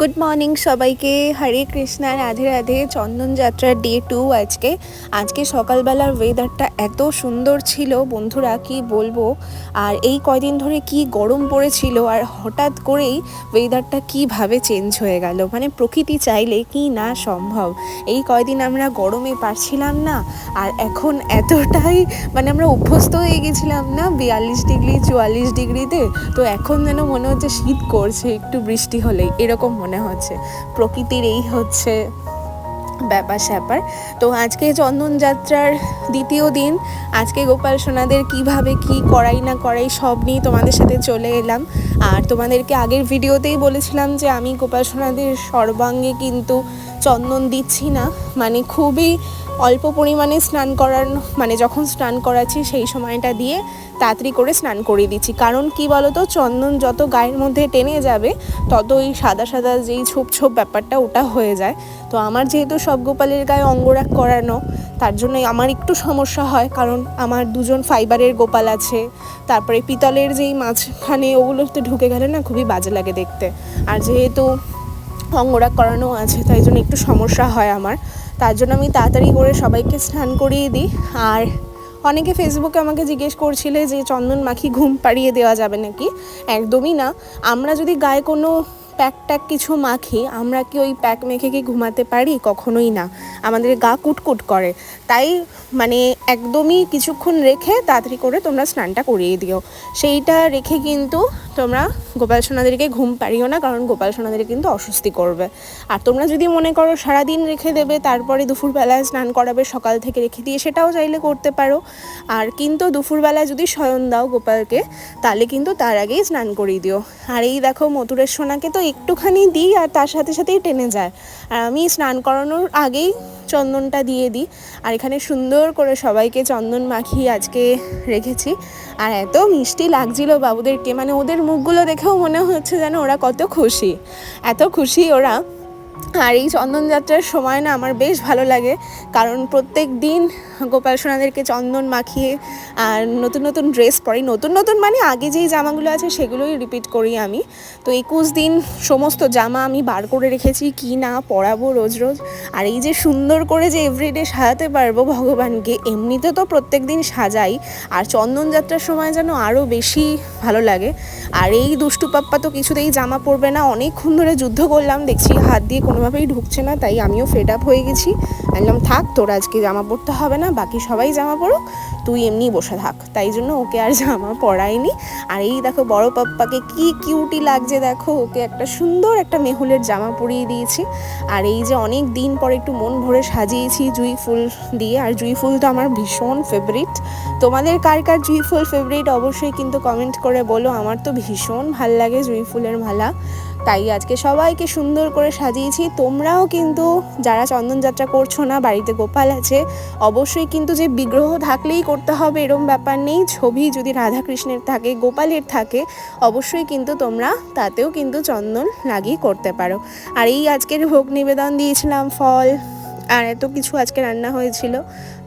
Good morning সবাইকে। হরে কৃষ্ণা রাধে রাধে চন্দন যাত্রার day two আজকে। আজকে সকালবেলার ওয়েদারটা এত সুন্দর ছিল বন্ধুরা, কি বলব? আর এই কয়দিন ধরে কি গরম পড়েছিল আর হঠাৎ করেই ওয়েদারটা কীভাবে চেঞ্জ হয়ে গেল? মানে প্রকৃতি চাইলে কি না সম্ভব? এই কয়দিন আমরা গরমে পারছিলাম না, আর এখন এতটাই মানে আমরা অভ্যস্ত হয়ে গেছিলাম না বিয়াল্লিশ ডিগ্রি, চুয়াল্লিশ ডিগ্রিতে? তো এখন যেন মনে হচ্ছে শীত করছে, একটু বৃষ্টি হলেই এরকম মনে হচ্ছে। প্রকৃতির এই হচ্ছে ব্যাপার স্যাপার। তো আজকে চন্দন যাত্রার দ্বিতীয় দিন, আজকে গোপাল সোনাদের কীভাবে কি করাই না করাই সব নিয়ে তোমাদের সাথে চলে এলাম। আর তোমাদেরকে আগের ভিডিওতেই বলেছিলাম যে আমি গোপাল সোনাদের সর্বাঙ্গে কিন্তু চন্দন দিচ্ছি না। মানে খুবই অল্প পরিমাণে স্নান করানো মানে যখন স্নান করাচ্ছি সেই সময়টা দিয়ে তাড়াতাড়ি করে স্নান করিয়ে দিচ্ছি। কারণ কি বলতো, চন্দন যত গায়ের মধ্যে টেনে যাবে তত ওই সাদা সাদা যেই ছোপ ছোপ ব্যাপারটা ওটা হয়ে যায়। তো আমার যেহেতু সব গোপালের গায়ে অঙ্গরাগ করানো, তার জন্য আমার একটু সমস্যা হয়, কারণ আমার দুজন ফাইবারের গোপাল আছে। তারপরে পিতলের যেই মাঝখানে ওগুলোতে ঢুকে গেলে না খুবই বাজে লাগে দেখতে। আর যেহেতু অঙ্গরাগ করানো আছে, তাই জন্য একটু সমস্যা হয় আমার। তার জন্য আমি তাড়াতাড়ি করে সবাইকে স্নান করিয়ে দিই। আর অনেকে ফেসবুকে আমাকে জিজ্ঞেস করছিলে যে চন্দন মাখি ঘুম পাড়িয়ে দেওয়া যাবে নাকি? একদমই না। আমরা যদি গায়ে কোনো প্যাক ট্যাক কিছু মাখি, আমরা কি ওই প্যাক মেখে কি ঘুমাতে পারি? কখনোই না। আমাদের গা কুটকুট করে। তাই মানে একদমই কিছুক্ষণ রেখে তাড়াতাড়ি করে তোমরা স্নানটা করিয়ে দিও। সেইটা রেখে কিন্তু তোমরা গোপাল সোনাদেরকে ঘুম পারিও না, কারণ গোপাল সোনাদের কিন্তু অস্বস্তি করবে। আর তোমরা যদি মনে করো সারাদিন রেখে দেবে, তারপরে দুপুরবেলায় স্নান করাবে, সকাল থেকে রেখে দিয়ে সেটাও চাইলে করতে পারো। আর কিন্তু দুপুরবেলায় যদি শয়ন দাও গোপালকে, তাহলে কিন্তু তার আগেই স্নান করিয়ে দিও। আর এই দেখো মথুরের সোনাকে তো একটুখানি দিই আর তার সাথে সাথেই টেনে যায়। আর আমি স্নান করানোর আগেই চন্দনটা দিয়ে দিই। আর এখানে সুন্দর করে সবাইকে চন্দন মাখিয়ে আজকে রেখেছি। আর এত মিষ্টি লাগছিল বাবুদেরকে। মানে ওদের মুখগুলো দেখেও মনে হচ্ছে যেন ওরা কত খুশি। এত খুশি ওরা। আর এই চন্দন যাত্রার সময় না আমার বেশ ভালো লাগে, কারণ প্রত্যেক দিন গোপাল সোনাদেরকে চন্দন মাখিয়ে আর নতুন নতুন ড্রেস পরি। নতুন নতুন মানে আগে যেই জামাগুলো আছে সেগুলোই রিপিট করি আমি। তো একুশ দিন সমস্ত জামা আমি বার করে রেখেছি, কি না পরাবো রোজ রোজ। আর এই যে সুন্দর করে যে এভরিডে সাজাতে পারব ভগবানকে, এমনিতে তো প্রত্যেক দিন সাজাই। আর চন্দন যাত্রার সময় যেন আরও বেশি ভালো লাগে। আর এই দুষ্টু পাপ্পা তো কিছুতেই জামা পরবে না। অনেকক্ষণ ধরে যুদ্ধ করলাম, দেখছি হাত দিয়ে কোনোভাবেই ঢুকছে না, তাই আমিও ফেড আপ হয়ে গেছি। বললাম, থাক, তোর আজকে জামা পরতে হবে না, বাকি সবাই জামা পরুক, তুই এমনি বসে থাক। তাই জন্য ওকে আর জামা পরাইনি। আর এই দেখো, বড় পাপ্পাকে কি কিউটি লাগছে দেখো, ওকে একটা সুন্দর একটা মেহুলের জামা পরিয়ে দিয়েছি। আর এই যে অনেক দিন পর একটু মন ভরে সাজিয়েছি জুই ফুল দিয়ে, আর জুই ফুল তো আমার ভীষণ ফেভারিট তোমাদের কার কার জুই ফুল ফেভারিট অবশ্যই কিন্তু কমেন্ট করে বলো, আমার তো ভীষণ ভালো লাগে জুই ফুলের মালা। তাই আজকে সবাইকে সুন্দর করে সাজিয়েছি। তোমরাও কিন্তু যারা চন্দনযাত্রা করছ না, বাড়িতে গোপাল আছে, অবশ্যই কিন্তু যে বিগ্রহ থাকলেই করতে হবে এরম ব্যাপার নেই। ছবি যদি রাধাকৃষ্ণের থাকে, গোপালের থাকে, অবশ্যই কিন্তু তোমরা তাতেও কিন্তু চন্দন লাগিয়ে করতে পারো। আর এই আজকের ভোগ নিবেদন দিয়েছিলাম ফল, আর এত কিছু আজকে রান্না হয়েছিল,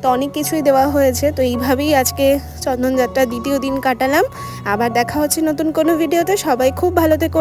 তো অনেক কিছুই দেওয়া হয়েছে। তো এইভাবেই আজকে চন্দনযাত্রা দ্বিতীয় দিন কাটালাম। আবার দেখা হচ্ছে নতুন কোনো ভিডিওতে। সবাই খুব ভালো থেকো